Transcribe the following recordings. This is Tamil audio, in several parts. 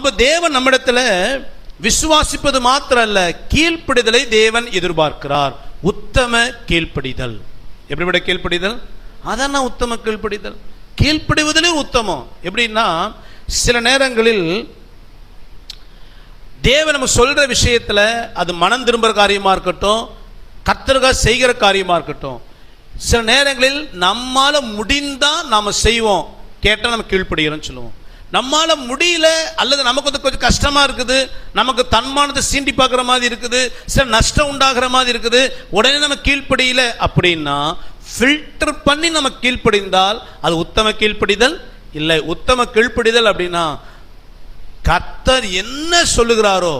அப்போ தேவன் நம்மிடத்தில் விசுவாசிப்பது மாத்திரம் அல்ல கீழ்ப்படிதலை தேவன் எதிர்பார்க்கிறார். உத்தம கீழ்ப்படிதல். எப்படிப்பட்ட கீழ்ப்படிதல்? அதான் உத்தம கீழ்ப்படிதல். கீழ்ப்படிவதிலே உத்தமம். எப்படின்னா சில நேரங்களில் தேவன் நம்ம சொல்ற விஷயத்துல அது மனம் திரும்புற காரியமா இருக்கட்டும் கத்தருக்கா செய்கிற காரியமா இருக்கட்டும். சில நேரங்களில் நம்மால முடிந்தா நாம செய்வோம். கேட்டா நம்ம கீழ்ப்படுகிறோம்னு சொல்லுவோம். நம்மால் முடியல அல்லது நமக்கு வந்து கொஞ்சம் கஷ்டமாக இருக்குது நமக்கு தன்மானத்தை சீண்டி பார்க்குற மாதிரி இருக்குது சில நஷ்டம் உண்டாகிற மாதிரி இருக்குது உடனே நம்ம கீழ்ப்படியில அப்படின்னா ஃபில்டர் பண்ணி நம்ம கீழ்ப்படிந்தால் அது உத்தம கீழ்ப்படிதல்? இல்லை. உத்தம கீழ்ப்படிதல் அப்படின்னா கத்தர் என்ன சொல்லுகிறாரோ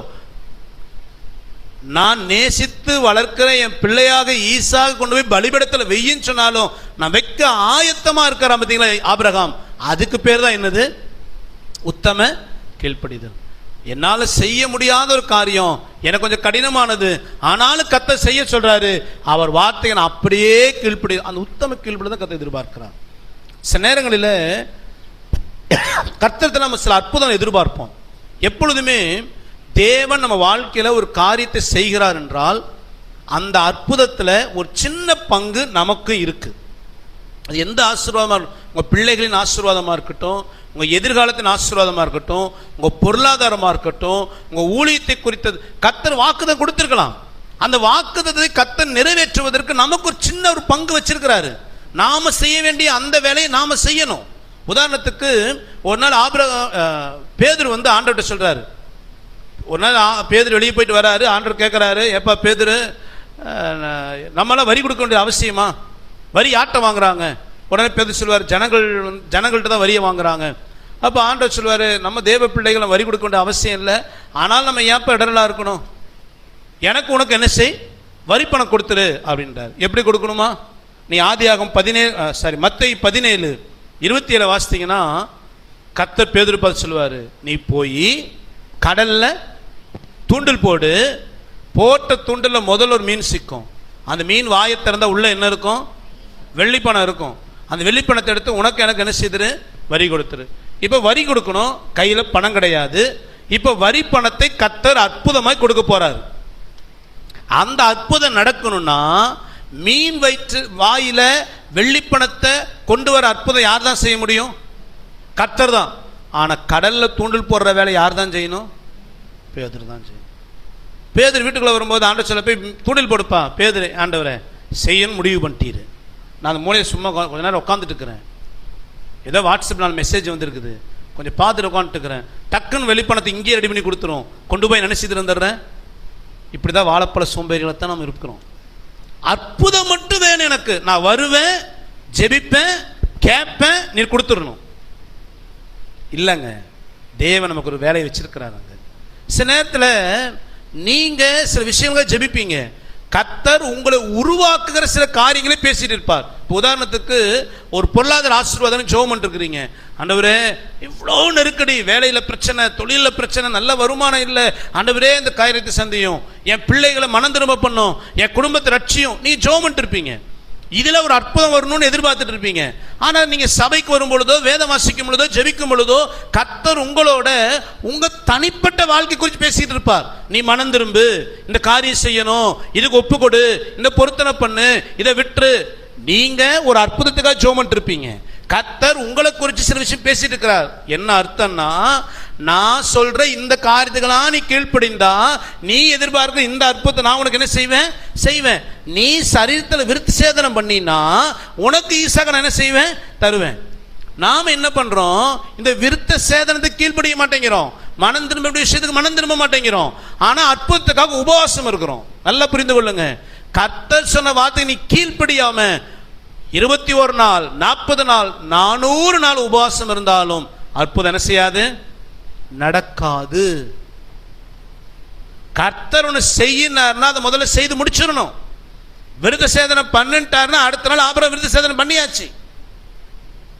நான் நேசித்து வளர்க்கிற என் பிள்ளையாக ஈஸாக கொண்டு போய் பலிபடத்தில் வெய்யின்னு சொன்னாலும் நான் வைக்க ஆயத்தமாக இருக்கிறான் பார்த்தீங்களா ஆபிரகாம்? அதுக்கு பேர் தான் என்னது? உத்தம கீழ்ப்படிதல். என்னால் செய்ய முடியாத ஒரு காரியம். எனக்கு கொஞ்சம் கடினமானது. ஆனாலும் கத்த செய்ய சொல்றாரு. அவர் வார்த்தையை நான் அப்படியே கீழ்ப்படி அந்த உத்தம கீழ்ப்படி தான் கத்தை எதிர்பார்க்கிறார். சில நேரங்களில் கர்த்தரத்தில் நம்ம சில அற்புதம் எதிர்பார்ப்போம். எப்பொழுதுமே தேவன் நம்ம வாழ்க்கையில் ஒரு காரியத்தை செய்கிறார் என்றால் அந்த அற்புதத்தில் ஒரு சின்ன பங்கு நமக்கு இருக்குது அது எந்த ஆசீர்வாதமாக உங்கள் பிள்ளைகளின் ஆசீர்வாதமாக இருக்கட்டும் உங்கள் எதிர்காலத்தின் ஆசீர்வாதமாக இருக்கட்டும் உங்கள் பொருளாதாரமாக இருக்கட்டும் உங்கள் ஊழியத்தை குறித்தது கத்தர் வாக்குதம் கொடுத்துருக்கலாம். அந்த வாக்குதத்தை கத்தர் நிறைவேற்றுவதற்கு நமக்கு ஒரு சின்ன ஒரு பங்கு வச்சிருக்கிறாரு. நாம் செய்ய வேண்டிய அந்த வேலையை நாம் செய்யணும். உதாரணத்துக்கு ஒரு நாள் ஆபிர பேதர் வந்து ஆண்டவர்கிட்ட சொல்கிறாரு ஒரு நாள் ஆ- வெளியே போயிட்டு வராரு ஆண்டவர் கேட்குறாரு எப்போ பேதர் நம்மளாம் வரி கொடுக்க வேண்டிய அவசியமா? வரி யார்கிட்ட வாங்குறாங்க? உடனே பேர் சொல்வார் ஜனங்கள் ஜனங்கள்கிட்ட ஜனங்கள்ட்ட தான் வரியை வாங்குறாங்க. அப்போ ஆண்டவர் சொல்வார் நம்ம தேவ பிள்ளைகளை வரி கொடுக்க வேண்டிய அவசியம் இல்லை. ஆனால் நம்ம ஏப்பா இடரலாக இருக்கணும்? எனக்கு உனக்கு என்ன செய்? வரி பணம் கொடுத்துரு அப்படின்றார். எப்படி கொடுக்கணுமா? நீ ஆதியாகம் பதினேழு சாரி மத்தை பதினேழு இருபத்தி ஏழு வாசித்தீங்கன்னா கத்த பேதுரு பார்த்து சொல்லுவார் நீ போய் கடலில் தூண்டில் போடு. போட்ட தூண்டில் முதல்ல ஒரு மீன் சிக்கும். அந்த மீன் வாயை திறந்தால் உள்ளே என்ன இருக்கும்? வெள்ளிப்பணம் இருக்கும். அந்த வெள்ளிப்பணத்தை எடுத்து உனக்கு எனக்கு என்ன செய்திரு? வரி கொடுத்துரு. இப்போ வரி கொடுக்கணும் கையில் பணம் கிடையாது. இப்போ வரி பணத்தை கத்தர் அற்புதமாய் கொடுக்க போகிறார் அந்த அற்புதம் நடக்கணும்னா மீன் வயிற்று வாயில வெள்ளிப்பணத்தை கொண்டு வர அற்புதம் யார் தான் செய்ய முடியும்? கத்தர் தான். ஆனால் கடலில் தூண்டில் போடுற வேலை யார் தான் செய்யணும்? பேதர் தான் செய்யணும். பேதர் வீட்டுக்குள்ளே வரும்போது ஆண்டவர் சில போய் தூண்டில் போடுப்பா பேதர் ஆண்டவரை செய்யணும் முடிவு பண்ணிட்டீரு. நான் அந்த மூலையை சும்மா கொஞ்ச நேரம் உட்காந்துட்டு இருக்கிறேன் ஏதோ வாட்ஸ்அப் நான் மெசேஜ் வந்திருக்குது. கொஞ்சம் பார்த்துட்டு உட்காந்துட்டு இருக்கிறேன் டக்குன்னு வெளிப்பணத்தை இங்கேயே ரெடி பண்ணி கொடுத்துரும். கொண்டு போய் நினைச்சிட்டு வந்துடுறேன் இப்படி தான் வாழைப்பழ சோம்பேறிகளை தான் நம்ம இருக்கிறோம். அற்புதம் மட்டும் வேணும் எனக்கு. நான் வருவேன் ஜெபிப்பேன் கேட்பேன் நீ கொடுத்துடணும். இல்லைங்க. தேவன் நமக்கு ஒரு வேலையை வச்சிருக்கிறாருங்க சில நேரத்தில் நீங்கள் சில விஷயங்களை ஜெபிப்பீங்க. கத்தர் உங்களை உருவாக்குகிற சில காரியங்களை பேசிட்டு இருப்பார். இப்போ உதாரணத்துக்கு ஒரு பொருளாதார ஆசீர்வாதம் ஜோம் இருக்கிறீங்க ஆண்டவரே இவ்வளோ நெருக்கடி வேலையில் பிரச்சனை தொழிலில் பிரச்சனை நல்ல வருமானம் இல்லை. ஆண்டவரே இந்த காரியத்தை சந்தியும். என் பிள்ளைகளை மனம் திரும்ப பண்ணும். என் குடும்பத்தை ரட்சியும். நீ ஜோமன்ட்டு இருப்பீங்க. இதில் ஒரு அற்புதம் வரணும்னு எதிர்பார்த்துட்டு இருப்பீங்க. ஆனால் நீங்கள் சபைக்கு வரும் பொழுதோ வேதம் வாசிக்கும் பொழுதோ ஜெபிக்கும் பொழுதோ கத்தர் உங்களோட உங்கள் தனிப்பட்ட வாழ்க்கை குறித்து பேசிட்டு இருப்பார். நீ மனம் திரும்பு இந்த காரியம் செய்யணும் இதுக்கு ஒப்பு கொடு இந்த பொருத்தனை பண்ணு இதை விட்டுரு. நீங்கள் ஒரு அற்புதத்துக்காக ஜோமன் இருப்பீங்க. கத்தர் உங்களை குறித்து சில விஷயம் பேசிட்டு இருக்கிறார். என்ன அர்த்தம்னா நான் சொல்ற இந்த காரியத்துக்கெல்லாம் நீ கீழ்ப்படிந்தா நீ எதிர்பார்க்கிற இந்த அற்புதத்தை நான் உனக்கு என்ன செய்வேன்? செய்வேன். நீ சரீரத்தில் விருத்தி சேதனம் பண்ணினா உனக்கு ஈசாக நான் என்ன செய்வேன்? தருவேன். நாம் என்ன பண்ணுறோம் இந்த விருத்த சேதனத்துக்கு கீழ்ப்படிய மாட்டேங்கிறோம். மனம் திரும்ப விஷயத்துக்கு மனம் திரும்ப மாட்டேங்கிறோம். ஆனால் அற்புதத்துக்காக உபவாசம் இருக்கிறோம். நல்லா புரிந்து கொள்ளுங்க. கத்தர் சொன்ன வார்த்தை நீ கீழ்ப்படியாம இருபத்தி ஒரு நாள் நாற்பது நாள் நானூறு நாள் உபவாசம் இருந்தாலும் அற்புதம் என்ன செய்யாது? நடக்காது. கர்த்தர் ஒன்று செய்யினார்னா அதை முதல்ல செய்து முடிச்சிடணும். விருத சேதனம் பண்ணிட்டாருன்னா அடுத்த நாள் ஆபரம் விருத சேதனம் பண்ணியாச்சு.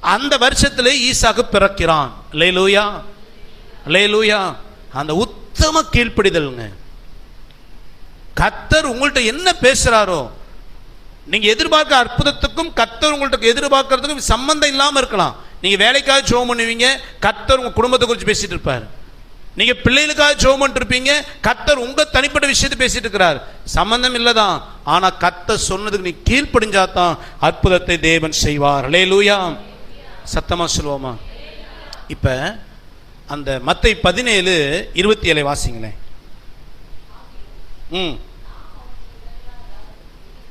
அந்த வருஷத்திலே ஈசாக்கு பிறக்கிறான். லை லூயா லே லூயா அந்த உத்தம கீழ்ப்பிடிதல்ங்க. கர்த்தர் உங்கள்கிட்ட என்ன பேசுறாரோ நீங்க எதிர்பார்க்க அற்புதத்துக்கும் கத்தர் உங்கள்ட்ட எதிர்பார்க்கறதுக்கும் சம்பந்தம் இல்லாம இருக்கலாம். நீங்க வேலைக்காக ஜோம் பண்ணுவீங்க கர்த்தர் உங்க குடும்பத்தை குறித்து பேசிட்டு இருப்பார். நீங்க பிள்ளைகளுக்காக ஜோம் பண்ணிட்டு இருப்பீங்க கத்தர் உங்க தனிப்பட்ட விஷயத்தை பேசிட்டு இருக்கிறார். சம்பந்தம் இல்லதான். ஆனா கத்தர் சொன்னதுக்கு நீ கீழ்ப்படிஞ்சாதான் அற்புதத்தை தேவன் செய்வார். லேலூயா சத்தமா சொல்லுவோமா? இப்ப அந்த மத்தை பதினேழு இருபத்தி ஏழை வாசிங்களேன். ம்.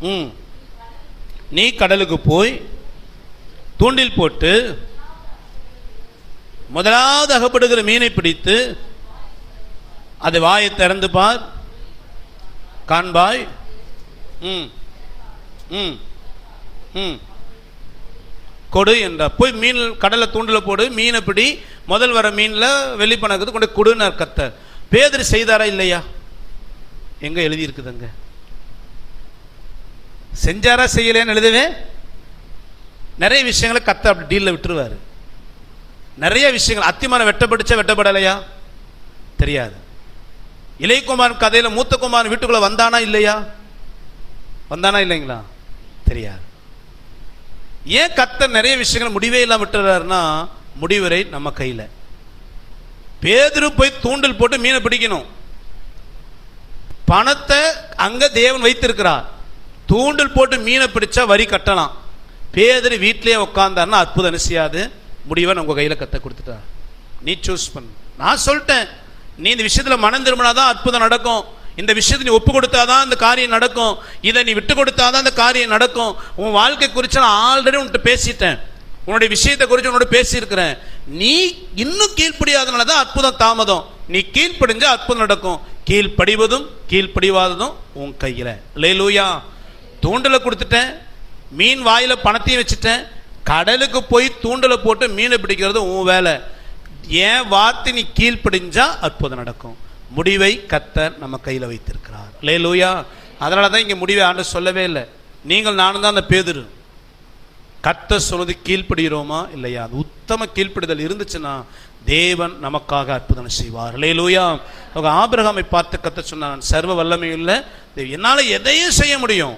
ம். நீ கடலுக்கு போய் தூண்டில் போட்டு முதலாவது அகப்படுகிற மீனை பிடித்து அது வாயை திறந்து பார். காண்பாய். ம். ம். ம். கொடு என்றார் போய் மீன் கடலை தூண்டில் போடு. மீனை பிடி. முதல் வர மீனில் வெளிப்பணக்குது கொண்டு கொடுன்னார் கத்தர் பேதர் செய்தாரா இல்லையா? எங்கே எழுதியிருக்குதுங்க செஞ்சாரா செய்யலையான்னு எழுதவே நிறைய விஷயங்களை கத்த அப்படி டீலில் விட்டுருவாரு. நிறைய விஷயங்கள் அத்திமரம் வெட்டப்பட்டுச்சா வெட்டப்படலையா? தெரியாது. இளையகுமார் கதையில மூத்த குமார் வீட்டுக்குள்ள வந்தானா இல்லையா? வந்தானா இல்லைங்களா? தெரியாது. ஏன் கத்த நிறைய விஷயங்கள் முடிவே இல்லாம விட்டுறாருன்னா முடிவரை நம்ம கையில. பேதரு போய் தூண்டில் போட்டு மீனை பிடிக்கணும். பணத்தை அங்க தேவன் வைத்திருக்கிறார். தூண்டில் போட்டு மீனை பிடிச்சா வரி கட்டலாம். பேதர் வீட்டிலேயே உட்காந்தாருன்னா அற்புதம் செய்யாது முடிவை உங்கள் கையில் கற்றுக் கொடுத்துட்டார் நீ சூஸ் பண்ணு. நான் சொல்லிட்டேன். நீ இந்த விஷயத்தில் மனம் திரும்பினா தான் அற்புதம் நடக்கும். இந்த விஷயத்தை நீ ஒப்பு கொடுத்தாதான் இந்த காரியம் நடக்கும். இதை நீ விட்டு கொடுத்தாதான் இந்த காரியம் நடக்கும். உன் வாழ்க்கை குறித்து நான் ஆல்ரெடி உன்கிட்ட பேசிட்டேன். உன்னுடைய விஷயத்தை குறித்து உன்னோட பேசியிருக்கிறேன். நீ இன்னும் கீழ்ப்படியாதனால தான் அற்புதம் தாமதம். நீ கீழ்ப்படிஞ்சா அற்புதம் நடக்கும். கீழ்ப்படிவதும் கீழ்ப்படிவாததும் உன் கையில. லேலூயா தூண்டலை கொடுத்துட்டேன். மீன் வாயில் பணத்தையும் வச்சுட்டேன். கடலுக்கு போய் தூண்டலை போட்டு மீனை பிடிக்கிறது உன் வேலை. ஏன் வார்த்தை நீ கீழ்ப்படிஞ்சா அற்புதம் நடக்கும். முடிவை கத்தர் நம்ம கையில் வைத்திருக்கிறார். லேலூயா அதனால தான் இங்கே முடிவை ஆண்டு சொல்லவே இல்லை. நீங்கள் நானும் தான் அந்த பேதுரு. கத்த சொன்னது கீழ்ப்படுகிறோமா இல்லையா? அது உத்தம கீழ்ப்படுதல் இருந்துச்சுன்னா தேவன் நமக்காக அற்புதம் செய்வார். லேலூயா அவங்க ஆபிரகாமை பார்த்து கத்த சொன்னான் சர்வ வல்லமையுள்ள தேவன். என்னால் எதையும் செய்ய முடியும்.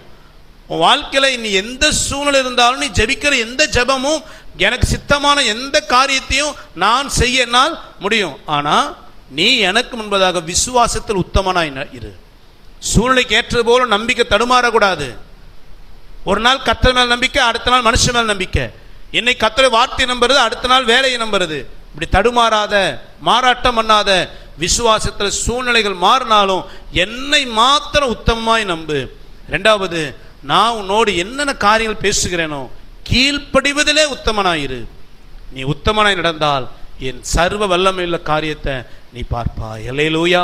உன் வாழ்க்கையில் நீ எந்த சூழ்நிலை இருந்தாலும் நீ ஜெபிக்கிற எந்த ஜெபமும் எனக்கு சித்தமான எந்த காரியத்தையும் நான் செய்ய என்னால் முடியும். ஆனால் நீ எனக்கு முன்பதாக விசுவாசத்தில் உத்தமனாய் இரு. சூழ்நிலைக்கு ஏற்றது போல நம்பிக்கை தடுமாறக்கூடாது. ஒரு நாள் கத்தர் மேல் நம்பிக்கை அடுத்த நாள் மனுஷன் மேல் நம்பிக்கை. என்னை கத்தரை வார்த்தை நம்புறது அடுத்த நாள் வேலையை நம்புறது. இப்படி தடுமாறாத மாறாட்டம் பண்ணாத விசுவாசத்தில் சூழ்நிலைகள் மாறினாலும் என்னை மாத்திரம் உத்தமமாய் நம்பு. ரெண்டாவது நான் உன்னோடு என்னென்ன காரியங்கள் பேசுகிறேனோ கீழ்ப்படிவதிலே உத்தமனாயிரு. நீ உத்தமனாய் நடந்தால் என் சர்வ வல்லமையுள்ள காரியத்தை நீ பார்ப்பா எல்லையிலூயா